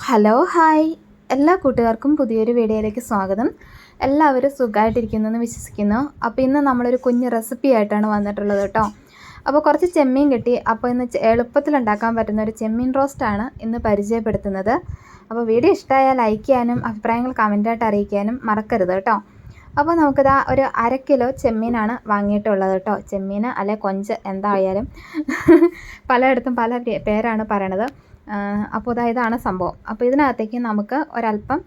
Hello hi. എല്ലാ കൂട്ടുകാർക്കും പുതിയൊരു വീഡിയോയിലേക്ക് സ്വാഗതം. എല്ലാവരും സുഖമായിട്ടിരിക്കുന്നു എന്ന് വിശ്വസിക്കുന്നു. അപ്പോൾ ഇന്ന് നമ്മളൊരു കുഞ്ഞ് റെസിപ്പി ആയിട്ടാണ് വന്നിട്ടുള്ളത് കേട്ടോ. അപ്പോൾ കുറച്ച് ചെമ്മീൻ കിട്ടി. അപ്പോൾ ഇന്ന് എളുപ്പത്തിൽ ഉണ്ടാക്കാൻ പറ്റുന്ന ഒരു ചെമ്മീൻ റോസ്റ്റാണ് ഇന്ന് പരിചയപ്പെടുത്തുന്നത്. അപ്പോൾ വീഡിയോ ഇഷ്ടമായാൽ ലൈക്ക് ചെയ്യാനും അഭിപ്രായങ്ങൾ കമന്റായിട്ട് അറിയിക്കാനും മറക്കരുത് കേട്ടോ. അപ്പോൾ നമുക്കിതാ ഒരു അര കിലോ ചെമ്മീനാണ് വാങ്ങിയിട്ടുള്ളത് കേട്ടോ. ചെമ്മീൻ അല്ലെ കൊഞ്ച് എന്തായാലും. പലയിടത്തും പല പേരാണ് പറയണത്. അപ്പോൾ ഇതാ ഇതാണ് സംഭവം. അപ്പോൾ ഇതിനകത്തേക്ക് നമുക്ക് ഒരല്പം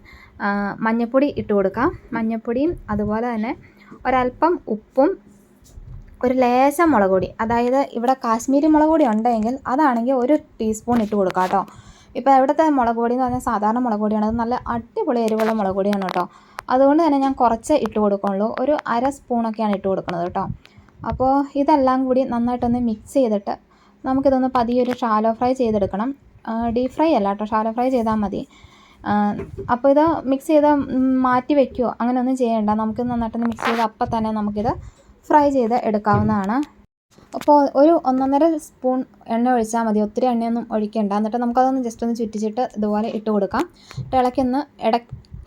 മഞ്ഞൾപ്പൊടി ഇട്ട് കൊടുക്കാം. മഞ്ഞൾപ്പൊടിയും അതുപോലെ തന്നെ ഒരല്പം ഉപ്പും ഒരു ലേശം മുളക് പൊടി. അതായത് ഇവിടെ കാശ്മീരി മുളക് പൊടി ഉണ്ടെങ്കിൽ അതാണെങ്കിൽ ഒരു ടീസ്പൂൺ ഇട്ട് കൊടുക്കാം കേട്ടോ. ഇപ്പോൾ ഇവിടുത്തെ മുളക് പൊടി എന്ന് പറഞ്ഞാൽ സാധാരണ മുളക് പൊടിയാണ്. അത് നല്ല അടിപൊളി എരിവുള്ള മുളക് പൊടിയാണ് കേട്ടോ. അതുകൊണ്ട് തന്നെ ഞാൻ കുറച്ച് ഇട്ട് കൊടുക്കുള്ളൂ. ഒരു അര സ്പൂണൊക്കെയാണ് ഇട്ട് കൊടുക്കുന്നത് കേട്ടോ. അപ്പോൾ ഇതെല്ലാം കൂടി നന്നായിട്ടൊന്ന് മിക്സ് ചെയ്തിട്ട് നമുക്കിതൊന്ന് പതിയൊരു ഷാലോ ഫ്രൈ ചെയ്തെടുക്കണം. ഡീപ് ഫ്രൈ അല്ല കേട്ടോ ഷാലോ ഫ്രൈ ചെയ്താൽ മതി. അപ്പോൾ ഇത് മിക്സ് ചെയ്ത് മാറ്റി വെക്കുകയോ അങ്ങനെ ഒന്നും ചെയ്യേണ്ട. നമുക്ക് നന്നായിട്ടൊന്ന് മിക്സ് ചെയ്ത് അപ്പം തന്നെ നമുക്കിത് ഫ്രൈ ചെയ്ത് എടുക്കാവുന്നതാണ്. അപ്പോൾ ഒരു ഒന്നൊന്നര സ്പൂൺ എണ്ണ ഒഴിച്ചാൽ മതി. ഒത്തിരി എണ്ണയൊന്നും ഒഴിക്കേണ്ട. എന്നിട്ട് നമുക്കതൊന്ന് ജസ്റ്റ് ഒന്ന് ചുറ്റിച്ചിട്ട് ഇതുപോലെ ഇട്ട് കൊടുക്കാം. ഇളക്കി ഇളക്കൊന്ന് ഇട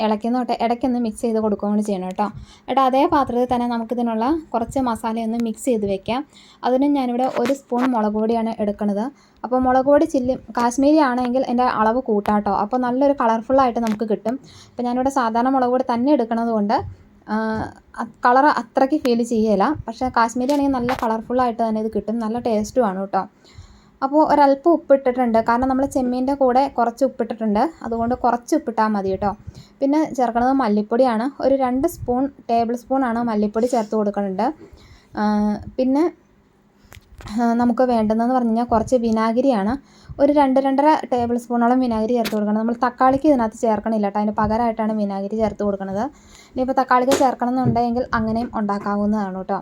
ഇളക്കുന്ന തൊട്ട് ഇടയ്ക്കൊന്ന് മിക്സ് ചെയ്ത് കൊടുക്കുകയാണ് ചെയ്യണം കേട്ടോ. ഏട്ടാ അതേ പാത്രത്തിൽ തന്നെ നമുക്കിതിനുള്ള കുറച്ച് മസാലയൊന്ന് മിക്സ് ചെയ്ത് വെക്കാം. അതിന് ഞാനിവിടെ ഒരു സ്പൂൺ മുളക് പൊടിയാണ് എടുക്കുന്നത്. അപ്പോൾ മുളക് പൊടി ചില്ലി കാശ്മീരി ആണെങ്കിൽ എന്റെ അളവ് കൂട്ടാട്ടോ അപ്പോൾ നല്ലൊരു കളർഫുള്ളായിട്ട് നമുക്ക് കിട്ടും. അപ്പോൾ ഞാനിവിടെ സാധാരണ മുളക് പൊടി തന്നെ എടുക്കുന്നത് കൊണ്ട് കളർ അത്രയ്ക്ക് ഫീൽ ചെയ്യില്ല പക്ഷേ കാശ്മീരി ആണെങ്കിൽ നല്ല കളർഫുള്ളായിട്ട് തന്നെ ഇത് കിട്ടും. നല്ല ടേസ്റ്റുമാണ് കേട്ടോ. അപ്പോൾ ഒരല്പം ഉപ്പിട്ടിട്ടുണ്ട്. കാരണം നമ്മൾ ചെമ്മീന്റെ കൂടെ കുറച്ച് ഉപ്പിട്ടിട്ടുണ്ട്. അതുകൊണ്ട് കുറച്ച് ഉപ്പിട്ടാൽ മതി കേട്ടോ. പിന്നെ ചേർക്കുന്നത് മല്ലിപ്പൊടിയാണ്. ഒരു രണ്ട് സ്പൂൺ ടേബിൾ സ്പൂണാണ് മല്ലിപ്പൊടി ചേർത്ത് കൊടുക്കുന്നുണ്ട്. പിന്നെ നമുക്ക് വേണ്ടതെന്ന് പറഞ്ഞു കഴിഞ്ഞാൽ കുറച്ച് വിനാഗിരിയാണ്. ഒരു രണ്ട് രണ്ടര ടേബിൾ സ്പൂണോളം വിനാഗിരി ചേർത്ത് കൊടുക്കണം. നമ്മൾ തക്കാളിക്ക് ഇതിനകത്ത് ചേർക്കണില്ല കേട്ടോ. അതിന് പകരമായിട്ടാണ് വിനാഗിരി ചേർത്ത് കൊടുക്കുന്നത് ഇനിയിപ്പോൾ തക്കാളിക്ക് ചേർക്കണം എന്നുണ്ടെങ്കിൽ അങ്ങനെയും ഉണ്ടാക്കാവുന്നതാണ് കേട്ടോ.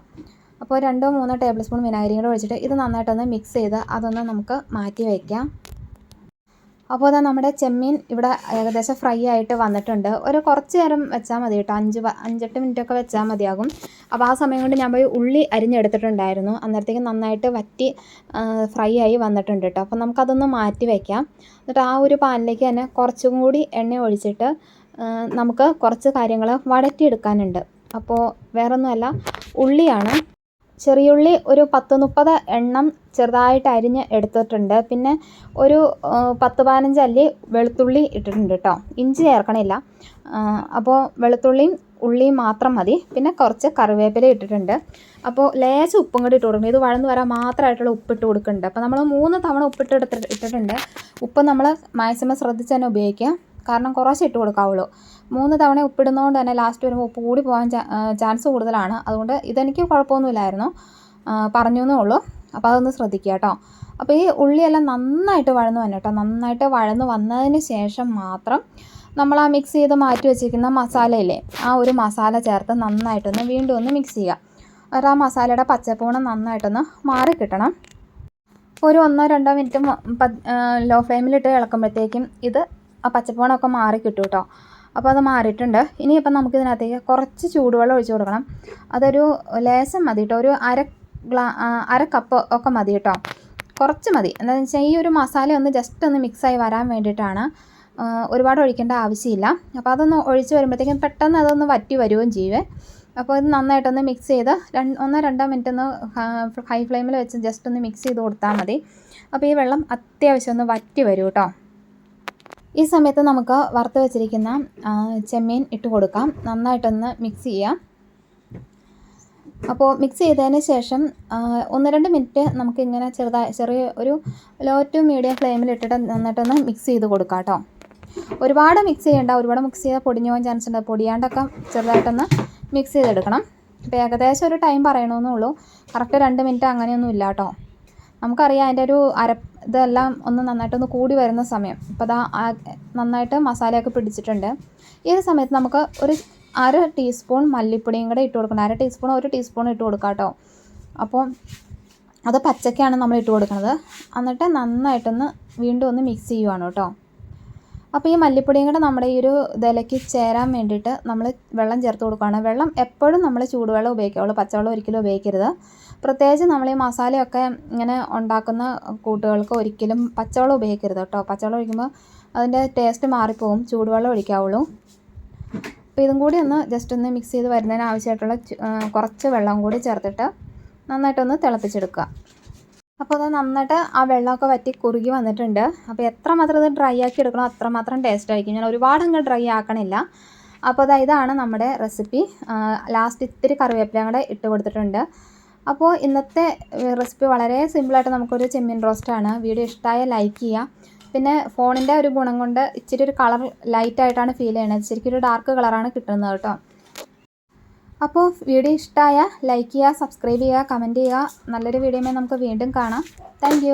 അപ്പോൾ രണ്ടോ മൂന്നോ ടേബിൾ സ്പൂൺ വിനാഗിരി കൂടെ ഒഴിച്ചിട്ട് ഇത് നന്നായിട്ടൊന്ന് മിക്സ് ചെയ്ത് അതൊന്ന് നമുക്ക് മാറ്റി വയ്ക്കാം. അപ്പോൾ അതാ നമ്മുടെ ചെമ്മീൻ ഇവിടെ ഏകദേശം ഫ്രൈ ആയിട്ട് വന്നിട്ടുണ്ട്. ഒരു കുറച്ച് നേരം വെച്ചാൽ മതി കേട്ടോ. അഞ്ച് അഞ്ചെട്ട് മിനിറ്റ് ഒക്കെ വെച്ചാൽ മതിയാകും. അപ്പോൾ ആ സമയം കൊണ്ട് ഞാൻ പോയി ഉള്ളി അരിഞ്ഞെടുത്തിട്ടുണ്ടായിരുന്നു. അന്നേരത്തേക്ക് നന്നായിട്ട് വറ്റി ഫ്രൈ ആയി വന്നിട്ടുണ്ട് കേട്ടോ. അപ്പോൾ നമുക്കതൊന്ന് മാറ്റി വയ്ക്കാം. എന്നിട്ട് ആ ഒരു പാനിലേക്ക് തന്നെ കുറച്ചും കൂടി എണ്ണ ഒഴിച്ചിട്ട് നമുക്ക് കുറച്ച് കാര്യങ്ങൾ വഴറ്റിയെടുക്കാനുണ്ട്. അപ്പോൾ വേറൊന്നുമല്ല ഉള്ളിയാണ് ചെറിയുള്ളി ഒരു പത്ത് മുപ്പത് എണ്ണം ചെറുതായിട്ട് അരിഞ്ഞ് എടുത്തിട്ടുണ്ട്. പിന്നെ ഒരു പത്ത് പതിനഞ്ച് അല്ലി വെളുത്തുള്ളി ഇട്ടിട്ടുണ്ട് കേട്ടോ ഇഞ്ചി ചേർക്കണില്ല. അപ്പോൾ വെളുത്തുള്ളിയും ഉള്ളിയും മാത്രം മതി. പിന്നെ കുറച്ച് കറിവേപ്പില ഇട്ടിട്ടുണ്ട്. അപ്പോൾ ലേശം ഉപ്പും കൂടി ഇട്ട് കൊടുക്കണം. ഇത് വഴന്ന് വരാൻ മാത്രമായിട്ടുള്ള ഉപ്പിട്ട് കൊടുക്കുന്നുണ്ട് അപ്പോൾ നമ്മൾ മൂന്ന് തവണ ഉപ്പിട്ട് എടുത്തിട്ട് ഇട്ടിട്ടുണ്ട്. ഉപ്പ് നമ്മൾ മാക്സിമം ശ്രദ്ധിച്ച് തന്നെ ഉപയോഗിക്കുക. കാരണം കുറച്ച് ഇട്ട് കൊടുക്കാവുള്ളൂ. മൂന്ന് തവണ ഉപ്പിടുന്നതുകൊണ്ട് തന്നെ ലാസ്റ്റ് വരുമ്പോൾ ഉപ്പ് കൂടി പോകാൻ ചാൻസ് കൂടുതലാണ്. അതുകൊണ്ട് ഇതെനിക്ക് കുഴപ്പമൊന്നുമില്ലായിരുന്നു. പറഞ്ഞു എന്നേ ഉള്ളൂ. അപ്പോൾ അതൊന്ന് ശ്രദ്ധിക്കുക കേട്ടോ. അപ്പോൾ ഈ ഉള്ളിയെല്ലാം നന്നായിട്ട് വഴന്നു വന്നു കേട്ടോ. നന്നായിട്ട് വഴന്നു വന്നതിന് ശേഷം മാത്രം നമ്മൾ ആ മിക്സ് ചെയ്ത് മാറ്റി വെച്ചിരിക്കുന്ന മസാലയില്ലേ ആ ഒരു മസാല ചേർത്ത് നന്നായിട്ടൊന്ന് വീണ്ടും ഒന്ന് മിക്സ് ചെയ്യുക. എന്നിട്ട് ആ മസാലയുടെ പച്ചപ്പൂണം നന്നായിട്ടൊന്ന് മാറി കിട്ടണം. ഒരു ഒന്നോ രണ്ടോ മിനിറ്റ് ലോ ഫ്ലെയിമിലിട്ട് ഇളക്കുമ്പോഴത്തേക്കും ഇത് ആ പച്ചപ്പൂണൊക്കെ മാറി കിട്ടും കേട്ടോ അപ്പോൾ അത് മാറിയിട്ടുണ്ട്. ഇനിയിപ്പം നമുക്ക് ഇതിനകത്തേക്ക് കുറച്ച് ചൂടുവെള്ളം ഒഴിച്ചു കൊടുക്കണം. അതൊരു ലേശം മതി കേട്ടോ. ഒരു അര ഗ്ലാ അര കപ്പ് ഒക്കെ മതി കേട്ടോ. കുറച്ച് മതി. എന്താണെന്ന് വെച്ചാൽ ഈ ഒരു മസാല ഒന്ന് ജസ്റ്റ് ഒന്ന് മിക്സായി വരാൻ വേണ്ടിയിട്ടാണ് ഒരുപാട് ഒഴിക്കേണ്ട ആവശ്യമില്ല. അപ്പോൾ അതൊന്ന് ഒഴിച്ച് വരുമ്പോഴത്തേക്കും പെട്ടെന്ന് അതൊന്ന് വറ്റി വരുകയും ചെയ്യുവേ അപ്പോൾ ഇത് നന്നായിട്ടൊന്ന് മിക്സ് ചെയ്ത് രണ്ട് ഒന്നോ രണ്ടോ മിനിറ്റ് ഒന്ന് ഹൈ ഫ്ലെയിമിൽ വെച്ച് ജസ്റ്റ് ഒന്ന് മിക്സ് ചെയ്ത് കൊടുത്താൽ മതി. അപ്പോൾ ഈ വെള്ളം അത്യാവശ്യം ഒന്ന് വറ്റി വരും കേട്ടോ. ഈ സമയത്ത് നമുക്ക് വറുത്ത് വെച്ചിരിക്കുന്ന ചെമ്മീൻ ഇട്ട് കൊടുക്കാം. നന്നായിട്ടൊന്ന് മിക്സ് ചെയ്യാം. അപ്പോൾ മിക്സ് ചെയ്തതിന് ശേഷം ഒന്ന് രണ്ട് മിനിറ്റ് നമുക്കിങ്ങനെ ചെറുതായി ചെറിയ ഒരു ലോ ടു മീഡിയം ഫ്ലെയിമിൽ ഇട്ടിട്ട് നന്നായിട്ടൊന്ന് മിക്സ് ചെയ്ത് കൊടുക്കാം കേട്ടോ ഒരുപാട് മിക്സ് ചെയ്യേണ്ട ഒരുപാട് മിക്സ് ചെയ്താൽ പൊടിഞ്ഞു പോകാൻ ചാൻസ് ഉണ്ട്. പൊടിയാണ്ടൊക്കെ ചെറുതായിട്ടൊന്ന് മിക്സ് ചെയ്തെടുക്കണം. ഇപ്പോൾ ഏകദേശം ഒരു ടൈം പറയണമെന്നേ ഉള്ളൂ. കറക്റ്റ് രണ്ട് മിനിറ്റ് അങ്ങനെയൊന്നും ഇല്ല കേട്ടോ നമുക്കറിയാം അതിന്റെ ഒരു അര ഇതെല്ലാം ഒന്ന് നന്നായിട്ടൊന്ന് കൂടി വരുന്ന സമയം. ഇപ്പോൾ അതാ നന്നായിട്ട് മസാലയൊക്കെ പിടിച്ചിട്ടുണ്ട്. ഈ ഒരു സമയത്ത് നമുക്ക് ഒരു അര ടീസ്പൂൺ മല്ലിപ്പൊടിയും കൂടെ ഇട്ട് കൊടുക്കണം. അര ടീസ്പൂൺ ഒരു ടീസ്പൂൺ ഇട്ട് കൊടുക്കാം കേട്ടോ. അപ്പോൾ അത് പച്ചക്കാണ് നമ്മൾ ഇട്ട് കൊടുക്കുന്നത് എന്നിട്ട് നന്നായിട്ടൊന്ന് വീണ്ടും ഒന്ന് മിക്സ് ചെയ്യുവാണ് കേട്ടോ. അപ്പോൾ ഈ മല്ലിപ്പൊടിയും കൂടെ നമ്മുടെ ഈ ഒരു ഇതിലേക്ക് ചേരാൻ വേണ്ടിയിട്ട് നമ്മൾ വെള്ളം ചേർത്ത് കൊടുക്കുകയാണ്. വെള്ളം എപ്പോഴും നമ്മൾ ചൂടുവെള്ളം ഉപയോഗിക്കാവുള്ളൂ പച്ചവെള്ളം ഒരിക്കലും ഉപയോഗിക്കരുത്. പ്രത്യേകിച്ച് നമ്മൾ ഈ മസാലയൊക്കെ ഇങ്ങനെ ഉണ്ടാക്കുന്ന കൂട്ടുകൾക്ക് ഒരിക്കലും പച്ചവെള്ളം ഉപയോഗിക്കരുത് കേട്ടോ. പച്ചവെള്ളം ഒഴിക്കുമ്പോൾ അതിന്റെ ടേസ്റ്റ് മാറിപ്പോവും ചൂടുവെള്ളം ഒഴിക്കാവുള്ളൂ. അപ്പോൾ ഇതും കൂടി ഒന്ന് ജസ്റ്റ് ഒന്ന് മിക്സ് ചെയ്ത് വരുന്നതിന് ആവശ്യമായിട്ടുള്ള കുറച്ച് വെള്ളം കൂടി ചേർത്തിട്ട് നന്നായിട്ടൊന്ന് തിളപ്പിച്ചെടുക്കുക. അപ്പോൾ അത് നന്നായിട്ട് ആ വെള്ളമൊക്കെ വറ്റി കുറുകി വന്നിട്ടുണ്ട്. അപ്പോൾ എത്ര മാത്രം ഇത് ഡ്രൈ ആക്കി എടുക്കണോ അത്രമാത്രം ടേസ്റ്റ് ആയിരിക്കും. ഞാൻ ഒരുപാട് അങ്ങ് ഡ്രൈ ആക്കണില്ല. അപ്പോൾ അതാ ഇതാണ് നമ്മുടെ റെസിപ്പി ലാസ്റ്റ് ഇത്തിരി കറിവേപ്പില കൂടെ ഇട്ട് കൊടുത്തിട്ടുണ്ട്. അപ്പോൾ ഇന്നത്തെ റെസിപ്പി വളരെ സിമ്പിളായിട്ട് നമുക്കൊരു ചെമ്മീൻ റോസ്റ്റാണ് വീഡിയോ ഇഷ്ടമായ ലൈക്ക് ചെയ്യുക പിന്നെ ഫോണിന്റെ ഒരു ഗുണം കൊണ്ട് ഇച്ചിരി ഒരു കളർ ലൈറ്റായിട്ടാണ് ഫീൽ ചെയ്യണത്. ശരിക്കും ഒരു ഡാർക്ക് കളറാണ് കിട്ടുന്നത് കേട്ടോ. അപ്പോൾ വീഡിയോ ഇഷ്ടമായ ലൈക്ക് ചെയ്യുക സബ്സ്ക്രൈബ് ചെയ്യുക കമന്റ് ചെയ്യുക നല്ലൊരു വീഡിയോമേ നമുക്ക് വീണ്ടും കാണാം. താങ്ക്